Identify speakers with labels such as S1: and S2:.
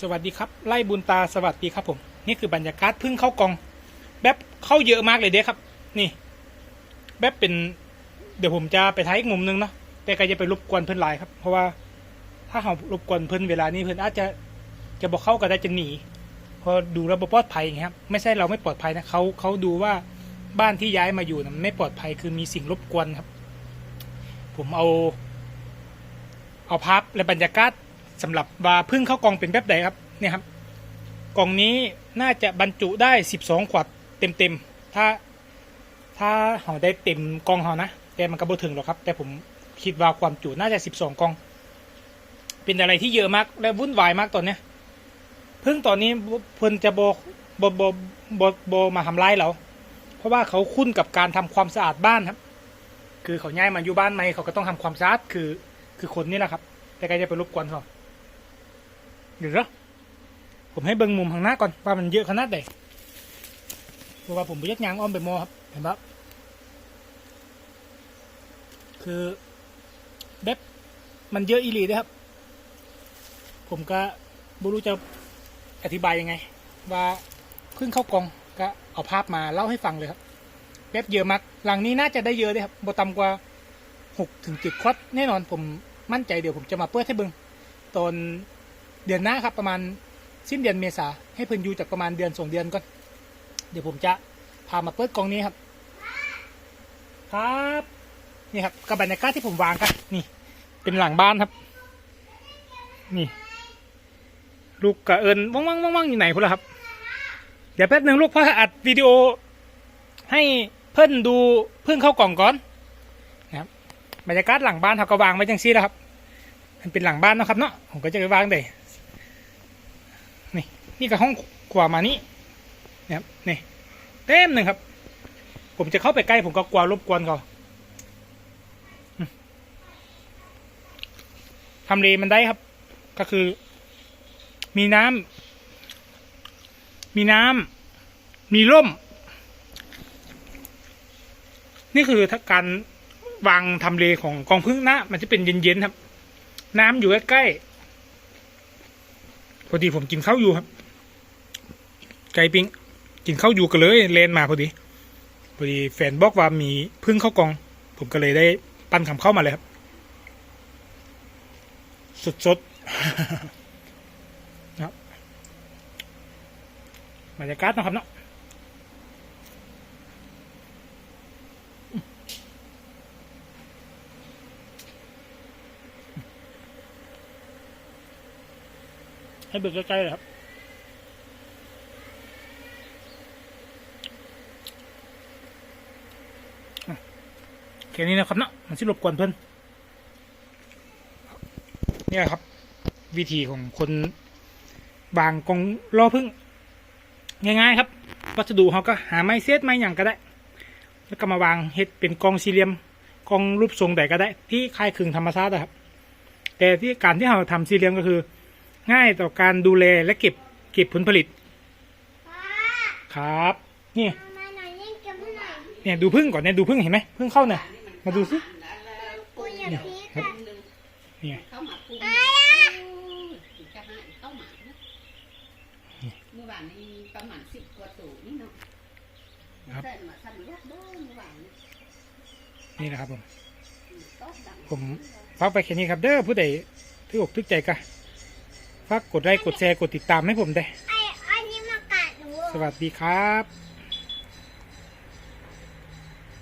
S1: สวัสดีครับไล่บุญตาสวัสดีครับผม นี่คือบรรยากาศพึ่งเข้ากอง แบบเข้าเยอะมากเลยเด้ครับ นี่ แบบเป็น เดี๋ยวผมจะไปท้ายอีกมุมนึงเนาะแต่ก็จะไปรบกวนเพื่อนหลายครับ เพราะว่าถ้าเรารบกวนเพื่อนเวลานี้เพื่อนอาจจะจะบอกเข้าก็ได้จะหนีเพอดูแล้วบ่ปลอดภัยไงครับไม่ใช่เราไม่ปลอดภัยนะเขาเขาดูว่าบ้านที่ย้ายมาอยู่นะมันไม่ปลอดภัยคือมีสิ่งรบกวนครับ ผมเอา เอาภาพและบรรยากาศ สำหรับว่าพึ่งเข้ากองเป็นแบบใดครับเนี่ยครับกล่องนี้น่าจะบรรจุได้ 12 ขวดเต็มๆถ้าถ้าห่อได้เต็มกล่องห่อนะแต่มันก็บ่ถึงหรอกครับ แต่ผมคิดว่าความจุน่าจะ 12 กล่อง เป็นอะไรที่เยอะมากและวุ่นวายมากตอนเนี้ยพิ่งตอนนี้เพิ่นจะโบบโบบโบโบมาทำร้ายเราเพราะว่าเขาคุ้นกับการทำความสะอาดบ้านครับ คือเขาย้ายมาอยู่บ้านใหม่เขาก็ต้องทำความสะอาดคือคือคนนี่แหละครับ แต่ก็จะไปรบกวนเขา เดี๋ยวผมให้เบิ้งมุมข้างหน้าก่อนว่ามันเยอะขนาดไหนเพราะว่าผมไปยักยางอ้อมไปมอครับ เห็นปะคือแบบมันเยอะอีหลีด้วยครับ ผมก็ไม่รู้จะอธิบายยังไง ว่าเพิ่งเข้ากองก็เอาภาพมาเล่าให้ฟังเลยครับแบบเยอะมาก หลังนี้น่าจะได้เยอะเลยครับบต่ำกว่าหกถึงเจ็ดควัดแน่นอนผมมั่นใจเดี๋ยวผมจะมาเปิดให้เบิงตอน เดือนหน้าครับประมาณสิ้นเดือนเมษาให้เพิ่นอยู่จากประมาณเดือนสองเดือนก่อนเดี๋ยวผมจะพามาเปิดกองนี้ครับ ครับนี่ครับกับบรรยากาศที่ผมวางกันนี่ เป็นหลังบ้านครับ นี่ ลูกกระเอิญว่างๆว่างๆอยู่ไหนพุ่นละครับ เดี๋ยวแป๊บหนึ่งลูกพ่ออัดวิดีโอ ให้เพื่อนดูเพิ่งเข้ากล่องก่อนนะครับบรรยากาศหลังบ้านเขาก็วางไว้จังซี่แล้วครับ มันเป็นหลังบ้านนะครับเนาะผมก็จะไปวางได้ นี่นี่ก็ห้องขวามานี่นะครับนี่เต็มหนึ่งครับ ผมจะเข้าไปใกล้ผมก็กลัวรบกวนเขาทำเลมันได้ครับ ก็คือ มีน้ำมีน้ำมีร่ม นี่คือถ้าการวางทำเลของกองพึ่งนะมันจะเป็นเย็นๆครับ น้ำอยู่ใกล้ๆ พอดีผมกินข้าวอยู่ครับ ไก่ปิ้งกินข้าวอยู่กันเลยเลนมาพอดี พอดีแฟนบอกว่ามีพึ่งเข้ากอง ผมก็เลยได้ปั้นคำเข้ามาเลยครับ สดๆนะครับบรรยากาศนะครับเนาะ ให้เบิกใกล้ๆเลยครับ แค่นี้นะครับเนาะมันสิรบกวนเพื่อนเนี่ยครับ วิธีของคนบางกองรอพึ่ง ง่ายๆ ครับวัสดุเขาก็หาไม้เซตไม้อย่างก็ได้ แล้วก็มาวางเฮ็ดเป็นกองสี่เหลี่ยมกองรูปทรงใดก็ได้ ที่คล้ายคลึงธรรมชาติอะครับ แต่ที่การที่เราทำสี่เหลี่ยมก็คือ ง่ายต่อการดูแลและเก็บเก็บผลผลิต
S2: ป้า
S1: ครับ เนี่ย
S2: มาหน่อยเล่นกับหน่อย
S1: เนี่ยดูพึ่งก่อนเนี่ยดูพึ่งเห็นไหมพึ่งเข้าเนี่ยมาดูสิ
S2: กูอยากพีก
S1: ครับ
S2: อะ
S1: เนี่ย
S3: เข้ามาปรุง
S2: อะไรอะ
S3: จะหาเข้ามานะเมื่อวานนี้ประมาณสิบกว่าตัวนี่เนาะ
S1: ครับ
S3: ใส่มาทำยักษ์ด้วยเมื่อวานนี้
S1: นี่นะครับผม
S3: ก็ดัง
S1: ผมฝากไปแค่นี้ครับเด้อผู้ใดที่อกทึกใจกะ ฝากกดไลค์กดแชร์กดติดตามให้ผมได้
S2: ไออันนี้มากัดหนู
S1: สวัสดีครับ